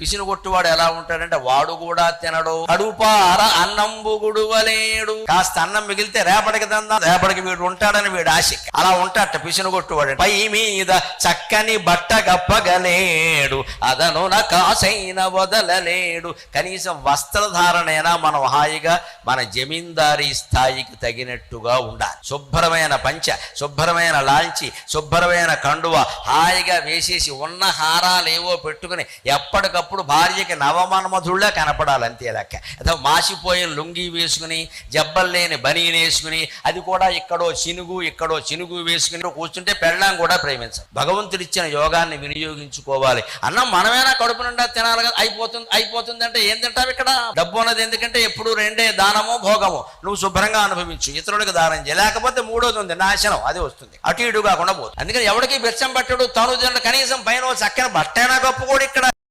పిసిని కొట్టువాడు ఎలా ఉంటాడంటే వాడు కూడా తినడు కడుపార అన్నంబు గుడువలేడు. కాస్త అన్నం మిగిలితే రేపటికి దందా రేపటికి వీడు ఉంటాడని వీడు ఆశ అలా ఉంటాట పిసిని కొట్టువాడు పై మీద చక్కని బట్ట గప్పగలేడు అదను కాసైన వదలలేడు. కనీసం వస్త్రధారణైనా మనం హాయిగా మన జమీందారీ స్థాయికి తగినట్టుగా ఉండాలి. శుభ్రమైన పంచ శుభ్రమైన లాంచి శుభ్రమైన కండువ హాయిగా వేసేసి ఉన్న హారాలేవో పెట్టుకుని ఎప్పటికప్పుడు భార్యకి నవమన్మధుళ్ళ కనపడాలి అంతే లెక్క. అదో మాసిపోయిన లుంగి వేసుకుని జబ్బల్లేని బనీని వేసుకుని అది కూడా ఇక్కడో చినుగు ఇక్కడో చినుగు వేసుకుని కూర్చుంటే పెళ్ళాం కూడా ప్రేమించాలి భగవంతుడిచ్చిన యోగాన్ని వినియోగించుకోవాలి. అన్నం మనమైనా కడుపు నిండా తినాలి కదా అయిపోతుంది అయిపోతుంది అంటే ఏం తింటావు ఇక్కడ? డబ్బు అన్నది ఎందుకంటే ఎప్పుడు రెండే దానము భోగము. నువ్వు శుభ్రంగా అనుభవించు ఇతరులకు దానం చేయ. లేకపోతే మూడోది ఉంది నాశనం అది వస్తుంది. అటు ఇటు కాకుండా పోతుంది. అందుకని ఎవరికి బెచ్చం పట్టడు తను కనీసం పైన చక్కని బట్టైనా కప్పుకోడు ఇక్కడ.